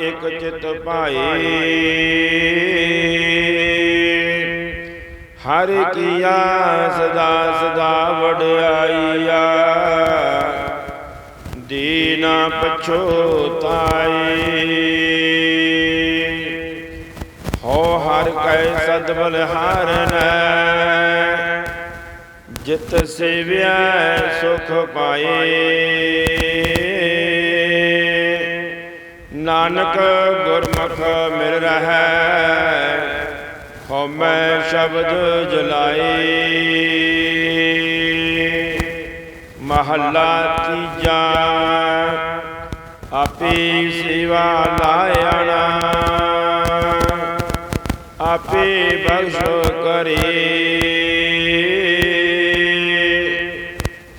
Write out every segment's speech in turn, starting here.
ਇਕ ਚਿਤ ਭਾਏ ਹਰ ਕੀਆ ਸਦਾ ਸਦਾ ਵਡਿਆਈਆ ਦੀਨਾ ਪਛੋਤਾਈ ਹੋ ਹਰ ਕੈ ਸਦਬਲ ਹਾਰਨੈ। ਜਿਤ ਸੇਵਿਆ ਸੁਖ ਪਾਏ ਨਾਨਕ ਗੁਰਮੁਖ ਮਿਲ ਰਹੈ, ਹਉਮੈ ਸ਼ਬਦ ਜਲਾਏ ਮਹੱਲਾ ਤੀਜਾ, ਆਪੇ ਸੇਵਾ ਲਾਇਣਾ ਆਪੇ ਬਖਸ਼ੋ ਕਰੇ।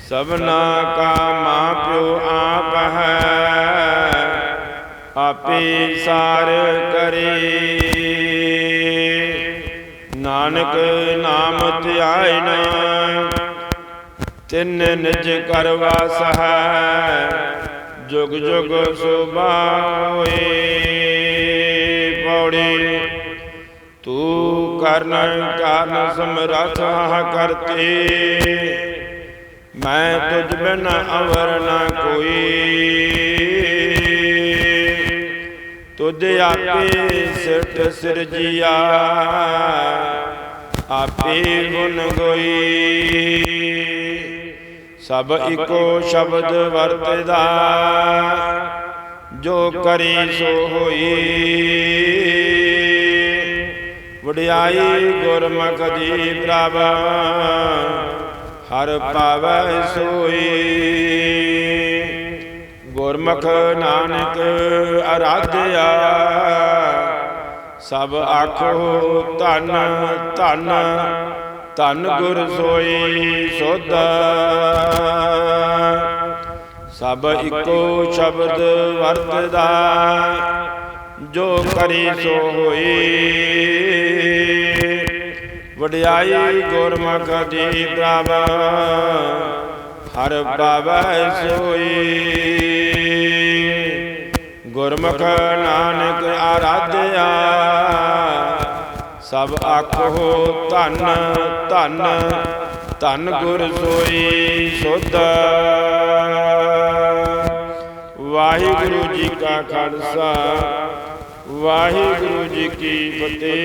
ਸਭਨਾ ਕਾ ਮਾਂ ਪਿਓ ਆਪ ਹੈ ਆਪੇ ਸਾਰ ਕਰੇ। ਨਾਨਕ ਨਾਮ ਧਿਆਇਨਾ ਤਿੰਨ ਨਿਜ ਕਰਵਾ ਹੈ ਜੁਗ ਜੁਗ ਸੁਭਾ ਹੋਏ। ਪੌੜੀ, ਤੂੰ ਕਰਨ ਕਾਰਨ ਸਮਰਥ ਕਰਤੇ। ਮੈਂ ਤੁਝ ਬਿਨ ਅਵਰ ਨਾ ਕੋਈ। ਤੁਧ ਆਪੇ ਸਿਰਟ ਸਿਰਜੀਆ ਆਪੇ ਗੁਣ ਗੋਈ। ਸਭ ਇੱਕੋ ਸ਼ਬਦ ਵਰਤਦਾ। ਜੋ ਕਰੀ ਸੋ ਹੋਈ। ਵਡਿਆਈ ਗੁਰਮੁਖ ਦੀ ਪ੍ਰਭ, ਹਰ ਪਾਵੈ ਸੋਈ। ਗੁਰਮੁਖ ਨਾਨਕ ਅਰਾਧਿਆ। ਸਭ ਆਖੋ ਧਨ ਧਨ, ਧੰਨ ਗੁਰ ਸੋਈ ਸੋਧ ਸਭ ਇੱਕੋ ਸ਼ਬਦ ਵਰਤਦਾ, ਜੋ ਕਰੀ ਸੋ ਹੋਈ। ਵਡਿਆਈ ਗੁਰਮੁਖ ਦੀ ਪ੍ਰਭ। ਹਰ ਬਾਬਾ ਸੋਈ। ਗੁਰਮੁਖ ਨਾਨਕ ਆਰਾਧਿਆ। ਸਭ ਆਖੋ ਧੰਨ ਧੰਨ ਧੰਨ ਗੁਰ ਸੋਈ ਸੁਧ। ਵਾਹਿਗੁਰੂ ਜੀ ਕਾ ਖਾਲਸਾ, ਵਾਹਿਗੁਰੂ ਜੀ ਕੀ ਫਤਿਹ।